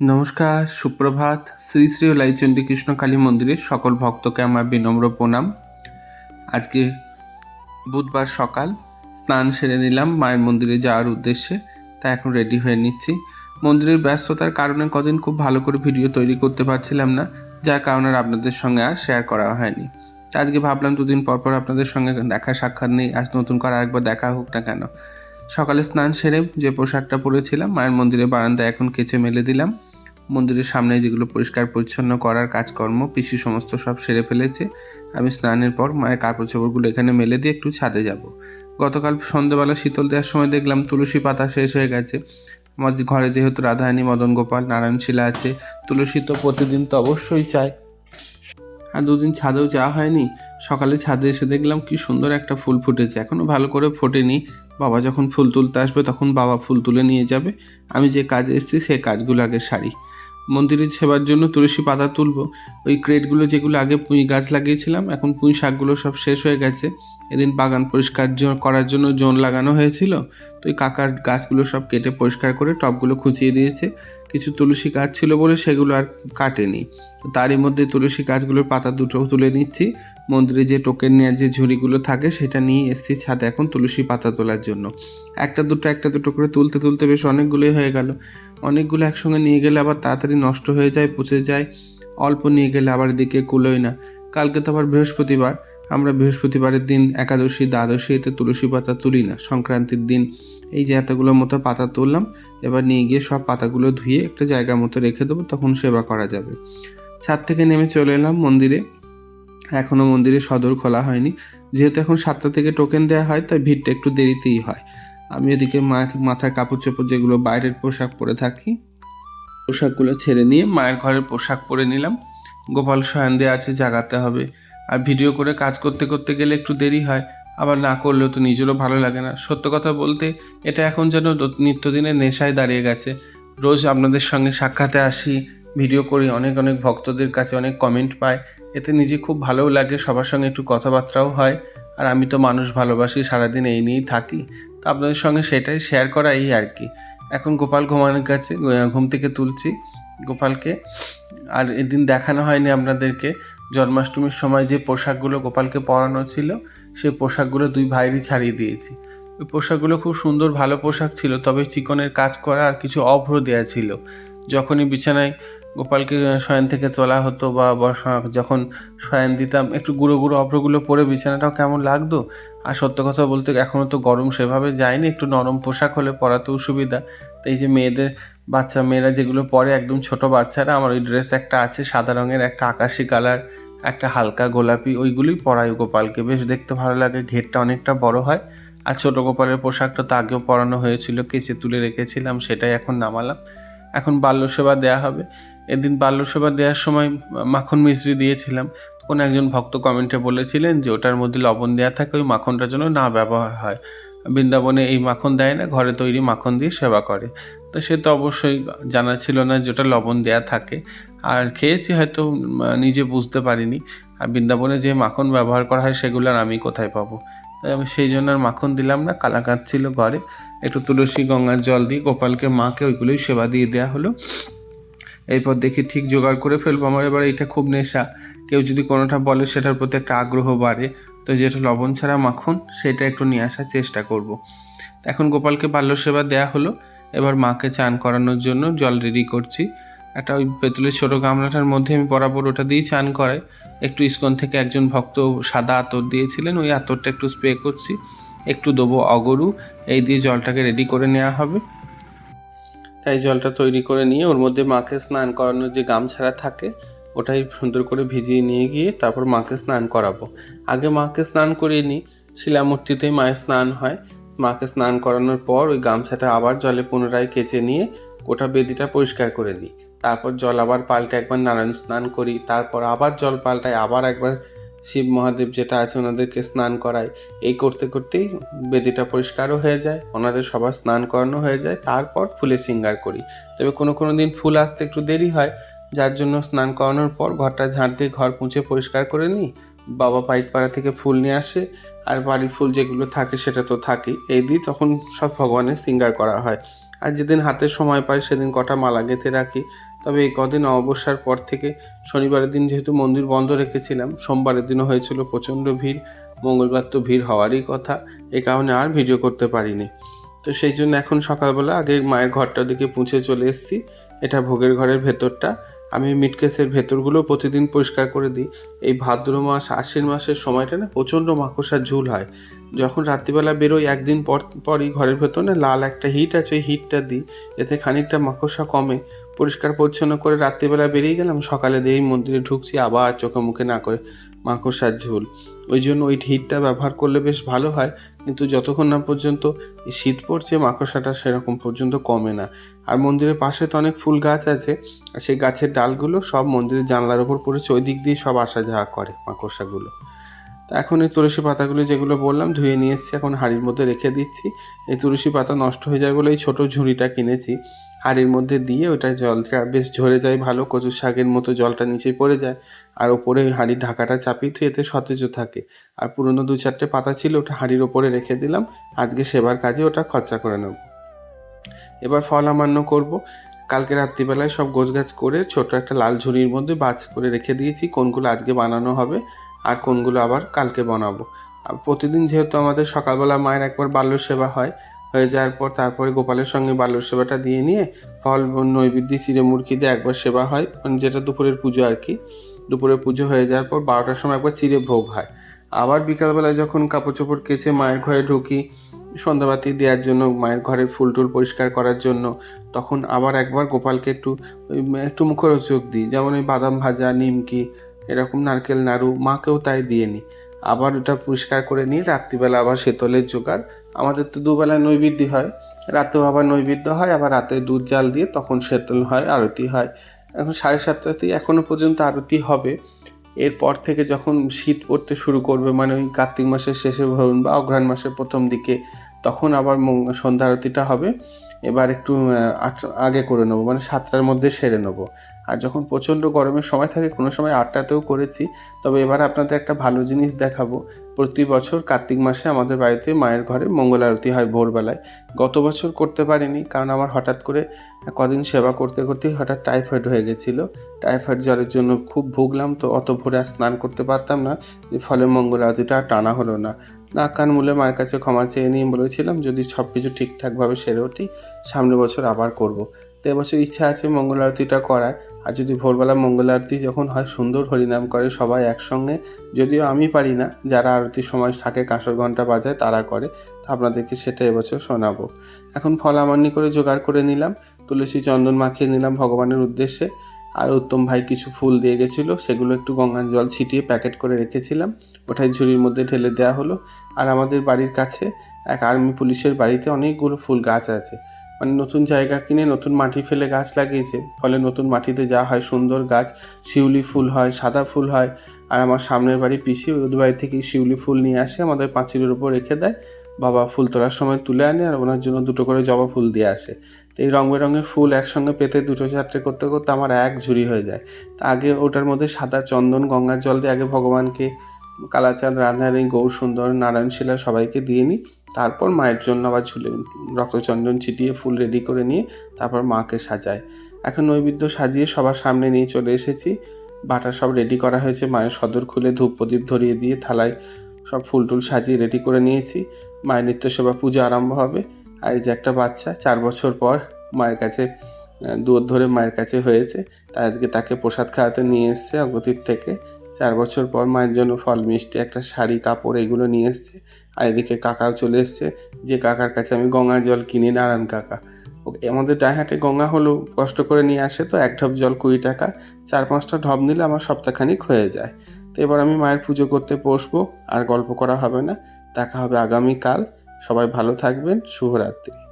নমস্কার, সুপ্রভাত। শ্রী শ্রী লাইচন্ডী কৃষ্ণ কালী মন্দিরের সকল ভক্তকে আমার বিনম্র প্রণাম। আজকে বুধবার সকাল, স্নান সেরে নিলাম মায়ের মন্দিরে যাওয়ার উদ্দেশ্যে তাই এখন রেডি হয়ে নিচ্ছি। মন্দিরের ব্যস্ততার কারণে কদিন খুব ভালো করে ভিডিও তৈরি করতে পারছিলাম না, যার কারণে আপনাদের সঙ্গে আর শেয়ার করা হয়নি। তা আজকে ভাবলাম দুদিন পর পর আপনাদের সঙ্গে দেখা সাক্ষাৎ নেই, আজ নতুন করে আরেকবার দেখা হোক না কেন। সকালে স্নান সেরে যে পোশাকটা পরেছিলাম মায়ের মন্দিরে বারান্দায় এখন কেচে মেলে দিলাম। মন্দিরের সামনে যেগুলো পরিষ্কার পরিচ্ছন্ন করার কাজকর্ম, পিসি সমস্ত সব সেরে ফেলেছে। আমি স্নানের পর মায়ের কাপড় চোপড়গুলো এখানে মেলে দিয়ে একটু ছাদে যাব। গতকাল সন্ধ্যেবেলা শীতল দেওয়ার সময় দেখলাম তুলসী পাতা শেষ হয়ে গেছে। আমার ঘরে যেহেতু রাধারানী, মদন গোপাল, নারায়ণ শিলা আছে, তুলসী তো প্রতিদিন তো অবশ্যই চাই আর দুদিন ছাদেও যাওয়া হয়নি। সকালে ছাদে এসে দেখলাম কি সুন্দর একটা ফুল ফুটেছে। এখনও ভালো করে ফোটেনি। বাবা যখন ফুল তুলতে আসবে তখন বাবা ফুল তুলে নিয়ে যাবে। আমি যে কাজে এসেছি সেই কাজগুলো আগে সারি। মন্দিরের সেবার জন্য তুলসী পাতা তুলব। ওই ক্রেটগুলো যেগুলো আগে পুঁই গাছ লাগিয়েছিলাম, এখন পুঁই শাকগুলো সব শেষ হয়ে গেছে। এদিন বাগান পরিষ্কার করার জন্য জোন লাগানো হয়েছিল। তো ওই কাকার গাছগুলো সব কেটে পরিষ্কার করে টবগুলো খুঁচিয়ে দিয়েছে। কিছু তুলসী গাছ ছিল বলে সেগুলো আর কাটেনি। তারই মধ্যে তুলসী গাছগুলোর পাতা দুটো তুলে নিচ্ছি। মন্দিরে যে টোকেন নেওয়ার যে ঝুড়িগুলো থাকে সেটা নিয়ে এসছি ছাদে এখন তুলসী পাতা তোলার জন্য। একটা দুটো একটা দুটো করে তুলতে তুলতে বেশ অনেকগুলোই হয়ে গেল। অনেকগুলো একসঙ্গে নিয়ে গেলে আবার তাড়াতাড়ি নষ্ট হয়ে যায়, পচে যায়। অল্প নিয়ে গেলে আবার এদিকে কুলোয় না। কালকে তো আবার বৃহস্পতিবার। আমরা বৃহস্পতিবারের দিন একাদশী, দ্বাদশী, এতে তুলসী পাতা তুলি না, সংক্রান্তির দিন। এই যে এতগুলো মতো পাতা তুললাম, এবার নিয়ে গিয়ে সব পাতাগুলো ধুয়ে একটা জায়গা মতো রেখে দেবো, তখন সেবা করা যাবে। ছাদ থেকে নেমে চলে এলাম মন্দিরে। এখনও মন্দিরে সদর খোলা হয়নি। যেহেতু এখন সাতটা থেকে টোকেন দেওয়া হয়, তাই ভিড়টা একটু দেরিতেই হয়। আমি এদিকে মাথার কাপড় চোপড় যেগুলো বাইরের পোশাক পরে থাকি, পোশাকগুলো ছেড়ে নিয়ে মায়ের ঘরের পোশাক পরে নিলাম। গোপাল শয়ন দেওয়া আছে, জাগাতে হবে। আর ভিডিও করে কাজ করতে করতে গেলে একটু দেরি হয়। আবার না করলেও তো নিজেরও ভালো লাগে না। সত্য কথা বলতে, এটা এখন যেন নিত্যদিনের নেশায় দাঁড়িয়ে গেছে। রোজ আপনাদের সঙ্গে সাক্ষাতে আসি, ভিডিও করি, অনেক অনেক ভক্তদের কাছে অনেক কমেন্ট পাই। এতে নিজে খুব ভালোও লাগে, সবার সঙ্গে একটু কথাবার্তাও হয়। আর আমি তো মানুষ ভালোবাসি, সারাদিন এই নিয়েই থাকি। আপনাদের সঙ্গে সেটাই শেয়ার করা এই আর কি। এখন গোপাল ঘুমানোর কাছে ঘুম থেকে তুলছি গোপালকে। আর এদিন দেখানো হয়নি আপনাদেরকে, জন্মাষ্টমীর সময় যে পোশাকগুলো গোপালকে পরানো ছিল, সেই পোশাকগুলো দুই ভাইয়েরই ছাড়িয়ে দিয়েছি। ওই পোশাকগুলো খুব সুন্দর ভালো পোশাক ছিল, তবে চিকনের কাজ করা আর কিছু অভ্র দেওয়া ছিল। যখনই বিছানায় গোপালকে শয়ন থেকে তোলা হতো বা যখন শয়ন দিতাম, একটু গুঁড়ো গুঁড়ো অভ্রগুলো পরে বিছানাটাও কেমন লাগতো? আর সত্য কথা বলতে এখনও তো গরম সেভাবে যায়নি, একটু নরম পোশাক হলে পরাতেও সুবিধা তো এই যে মেয়েদের, বাচ্চা মেয়েরা যেগুলো পরে, একদম ছোট বাচ্চারা, আমার ওই ড্রেস একটা আছে, সাদা রঙের, একটা আকাশি কালার, একটা হালকা গোলাপি, ওইগুলোই পরাই গোপালকে। বেশ দেখতে ভালো লাগে, ঘেরটা অনেকটা বড় হয়। আর ছোট গোপালের পোশাকটা তো আগেও পরানো হয়েছিল, কেচে তুলে রেখেছিলাম, সেটাই এখন নামালাম। এখন বাল্য সেবা দেওয়া হবে। এদিন বাল্য সেবা দেওয়ার সময় মাখন মিশ্রি দিয়েছিলাম। কোনো একজন ভক্ত কমেন্টে বলেছিলেন যে, ওটার মধ্যে লবণ দেওয়া থাকে, ওই মাখনটার জন্য না ব্যবহার হয়। বৃন্দাবনে এই মাখন দেয় না, ঘরে তৈরি মাখন দিয়ে সেবা করে। তো সে তো অবশ্যই জানা ছিল না যে, ওটা লবণ দেওয়া থাকে। আর খেয়েছি হয়তো নিজে বুঝতে পারিনি। আর বৃন্দাবনে যে মাখন ব্যবহার করা হয়, সেগুলো আর আমি কোথায় পাবো? আমি সেই জন্য আর মাখন দিলাম না, কালাকাঁদ ছিল ঘরে। একটু তুলসী গঙ্গার জল দিয়ে গোপালকে, মাকে ওইগুলোই সেবা দিয়ে দেওয়া হলো। এরপর দেখি ঠিক জোগাড় করে ফেলব। আমার এবার এটা খুব নেশা। কেউ যদি কোনোটা বলে সেটার প্রতি একটা আগ্রহ বাড়ে। তো যেটা লবণ ছাড়া মাখন, সেটা একটু নিয়ে আসার চেষ্টা করব। এখন গোপালকে বাল্য সেবা দেওয়া হলো। এবার মাকে চান করানোর জন্য জল রেডি করছি। একটা ওই পেতলের ছোটো গামলাটার মধ্যে আমি বরাবর ওটা দিয়েই চান করাই একটু ইস্কন থেকে একজন ভক্ত সাদা আতর দিয়েছিলেন, ওই আতরটা একটু স্প্রে করছি, একটু দেবো অগরু, এই দিয়ে জলটাকে রেডি করে নেওয়া হবে। তাই জলটা তৈরি করে নিয়ে ওর মধ্যে মাকে স্নান করানোর যে গামছাড়া থাকে, ওটাই সুন্দর করে ভিজিয়ে নিয়ে গিয়ে তারপর মাকে স্নান করাবো। আগে মাকে স্নান করিয়ে নিই, শিলামূর্তিতেই মায়ের স্নান হয়। মাকে স্নান করানোর পর ওই গামছাটা আবার জলে পুনরায় কেচে নিয়ে গোটা বেদিটা পরিষ্কার করে নিই তারপর জল আবার পাল্টে একবার নারায়ণ স্নান করি, তারপর আবার জল পাল্টাই, আবার একবার শিব মহাদেব যেটা আছে ওনাদেরকে স্নান করাই। এই করতে করতেই বেদিটা পরিষ্কারও হয়ে যায়, ওনাদের সবার স্নান করানো হয়ে যায়, তারপর ফুলে সিঙ্গার করি। তবে কোনো কোনো দিন ফুল আসতে একটু দেরি হয়, যার জন্য স্নান করানোর পর ঘরটা ঝাঁট দিয়ে ঘর মুছে পরিষ্কার করে নিই। বাবা পাইকপাড়া থেকে ফুল নিয়ে আসে, আর বাড়ির ফুল যেগুলো থাকে সেটা তো থাকেই। এই দিয়ে তখন সব ভগবানের সিঙ্গার করা হয়। আর যেদিন হাতে সময় পাই, সেদিন কটা মালা গেঁথে রাখি। তবে এই কদিন অবসর পর থেকে শনিবারের দিন যেহেতু মন্দির বন্ধ রেখেছিলাম, সোমবারের দিনও হয়েছিল প্রচণ্ড ভিড়, মঙ্গলবার তো ভিড় হওয়ারই কথা, এ কারণে আর ভিডিও করতে পারিনি। তো সেই জন্য এখন সকালবেলা আগে মায়ের ঘরটার দিকে পুঁছে চলে এসেছি। এটা ভোগের ঘরের ভেতরটা। আমি মিটকেসের ভেতরগুলো প্রতিদিন পরিষ্কার করে দিই। এই ভাদ্র মাস, আশ্বিন মাসের সময়টা না প্রচণ্ড মাকড়সার ঝুল হয়। যখন রাত্রিবেলা বেরোই, একদিন পর, পরই ঘরের ভেতর লাল একটা হিট আছে, ওই হিটটা দিই। এতে খানিকটা মাকড়সা কমে। পরিষ্কার পরিচ্ছন্ন করে রাত্রিবেলা বেরিয়ে গেলাম। সকালে দিয়েই মন্দিরে ঢুকছি, আবার চোখে মুখে না করে মাকড়সার ঝুল। ওই জন্য ওই হিটটা ব্যবহার করলে বেশ ভালো হয়। কিন্তু যতক্ষণ না পর্যন্ত শীত পড়ছে, মাকড়সাটা সেরকম পর্যন্ত কমে না। আর মন্দিরের পাশে তো অনেক ফুল গাছ আছে, আর সেই গাছের ডালগুলো সব মন্দিরের জানলার ওপর পড়েছে। ওই দিক দিয়ে সব আসা যাওয়া করে মাকড়সাগুলো। তা এখন এই তুলসী পাতাগুলি যেগুলো বললাম ধুয়ে নিয়ে এসেছি, এখন হাঁড়ির মধ্যে রেখে দিচ্ছি। এই তুলসী পাতা নষ্ট হয়ে যায় বলে এই ছোটো ঝুড়িটা কিনেছি। হাঁড়ির মধ্যে দিয়ে ওটা জলটা বেশ ঝরে যায় ভালো কচু শাকের মতো জলটা নিচে পড়ে যায়। আর ওপরে ওই হাঁড়ির ঢাকাটা চাপিয়ে তো এতে সতেজ থাকে। আর পুরনো দু চারটে পাতা ছিল, ওটা হাঁড়ির ওপরে রেখে দিলাম। আজকে সেবার কাজে ওটা খরচা করে নেব। এবার ফল আমান্য করব। কালকে রাত্রিবেলায় সব গোছগাছ করে ছোট একটা লাল ঝুড়ির মধ্যে বাজ করে রেখে দিয়েছি। কোনগুলো আজকে বানানো হবে আর কোনগুলো আবার কালকে বানাবো। প্রতিদিন যেহেতু আমাদের সকালবেলা মায়ের একবার বাল্য সেবা হয়, হয়ে যাওয়ার পর তারপরে গোপালের সঙ্গে বাল্য সেবাটা দিয়ে নিয়ে ফল, নৈবেদ্য, চিড়ে মুরগি দিয়ে একবার সেবা হয় মানে যেটা দুপুরের পুজো আর কি। দুপুরে পুজো হয়ে যাওয়ার পর বারোটার সময় একবার চিড়ে ভোগ হয়। আবার বিকালবেলায় যখন কাপড় চোপড় কেচে মায়ের ঘরে ঢুকি, সন্ধ্যাবাতি দেওয়ার জন্য, মায়ের ঘরের ফুল টুল পরিষ্কার করার জন্য, তখন আবার একবার গোপালকে একটু একটু মুখরোচক দিই। যেমন ওই বাদাম ভাজা, নিমকি এরকম নারকেল নাড়ু মাকেও তাই দিয়ে নিই আবার ওটা পরিষ্কার করে নিয়ে রাত্রিবেলা আবার শীতলের জোগাড়। আমাদের তো দুবেলা নৈবেদ্য হয়, রাতেও আবার নৈবেদ্য হয়, আবার রাতে দুধ জাল দিয়ে তখন শীতল হয়, আরতি হয়। এখন সাড়ে সাতটাতেই এখনও পর্যন্ত আরতি হবে। এরপর থেকে যখন শীত পড়তে শুরু করবে মানে ওই কার্তিক মাসের শেষে ধরুন বা অঘ্রাণ মাসের প্রথম দিকে তখন আবার সন্ধ্যা আরতিটা হবে। এবার একটু আগে করে নেব মানে সাতটার মধ্যে সেরে নেব। আর যখন প্রচণ্ড গরমের সময় থাকে, কোনো সময় আটটাতেও করেছি, তবে এবার আপনাদের একটা ভালো জিনিস দেখাবো। প্রতি বছর কার্তিক মাসে আমাদের বাড়িতে মায়ের ঘরে মঙ্গল আরতি হয় ভোরবেলায়। গত বছর করতে পারিনি, কারণ আমার হঠাৎ করে কদিন সেবা করতে করতে হঠাৎ টাইফয়েড হয়ে গেছিল। টাইফয়েড জ্বরের জন্য খুব ভুগলাম, তো অত ভোরে স্নান করতে পারতাম না ফলে মঙ্গল আরতিটা আর টানা হলো না। নাক কান মূলে মায়ের কাছে ক্ষমা চেয়ে নিয়ে বলেছিলাম। যদি সব কিছু ঠিকঠাকভাবে সেরে উঠি, সামনের বছর আবার করব। তো এবছর ইচ্ছা আছে মঙ্গল আরতিটা করার। আর যদি ভোরবেলা মঙ্গল আরতি যখন হয়, সুন্দর হরিনাম করে সবাই একসঙ্গে। যদিও আমি পারি না, যারা আরতির সময় থাকে, কাঁসর ঘণ্টা বাজায়, তারা করে। তো আপনাদেরকে সেটা এবছর শোনাবো। এখন ফল আমান্নি করে জোগাড় করে নিলাম। তুলসী চন্দন মাখিয়ে নিলাম ভগবানের উদ্দেশ্যে। আর উত্তম ভাই কিছু ফুল দিয়ে গেছিল, সেগুলো একটু গঙ্গার জল ছিটিয়ে প্যাকেট করে রেখেছিলাম। ওটাই ঝুড়ির মধ্যে ঢেলে দেওয়া হলো। আর আমাদের বাড়ির কাছে এক আর্মি পুলিশের বাড়িতে অনেকগুলো ফুল গাছ আছে। মানে নতুন জায়গা কিনে নতুন মাটি ফেলে গাছ লাগিয়েছে। ফলে নতুন মাটিতে যা হয় সুন্দর গাছ, শিউলি ফুল হয়, সাদা ফুল হয়। আর আমার সামনের বাড়ি পিসি ওদের বাড়ি থেকে শিউলি ফুল নিয়ে আসে, আমাদের পাঁচিলের উপর রেখে দেয়। বাবা ফুল তোলার সময় তুলে আনে আর ওনার জন্য দুটো করে জবা ফুল দিয়ে আসে। তো এই রং বেরঙের ফুল একসঙ্গে পেতে দুটো চারটে করতে করতে আমার এক ঝুড়ি হয়ে যায়। তা আগে ওটার মধ্যে সাদা চন্দন, গঙ্গার জল দিয়ে আগে ভগবানকে কালাচাঁদ, রাধারানী গৌর সুন্দর নারায়ণ শিলা সবাইকে দিয়ে নিই। তারপর মায়ের জন্য আবার ঝুলে, রক্তচন্দন ছিটিয়ে ফুল রেডি করে নিয়ে তারপর মাকে সাজায় এখন নৈবেদ্য সাজিয়ে সবার সামনে নিয়ে চলে এসেছি। বাটা সব রেডি করা হয়েছে, মায়ের সদর খুলে ধূপ প্রদীপ ধরিয়ে দিয়ে থালায় সব ফুল টুল সাজিয়ে রেডি করে নিয়েছি। মায়ের নিত্য সেবা পুজো আরম্ভ হবে। আর এই যে একটা বাচ্চা, চার বছর পর মায়ের কাছে দুধ ধরে মায়ের কাছে হয়েছে। তাই আজকে তাকে প্রসাদ খাওয়াতে নিয়ে এসছে অগতির থেকে। চার বছর পর মায়ের জন্য ফল, মিষ্টি, একটা শাড়ি, কাপড় এগুলো নিয়ে এসছে। আর এদিকে কাকাও চলে এসছে। যে কাকার কাছে আমি গঙ্গা জল কিনি, নারায়ণ কাকা। আমাদের ডাইহাটে গঙ্গা হলো কষ্ট করে নিয়ে আসে তো, এক ঢপ জল কুড়ি টাকা। চার পাঁচটা ঢপ নিলে আমার সপ্তাহখানিক হয়ে যায়। তো এবার আমি মায়ের পুজো করতে বসবো, আর গল্প করা হবে না। দেখা হবে আগামীকাল। সবাই ভালো থাকবেন। শুভরাত্রি।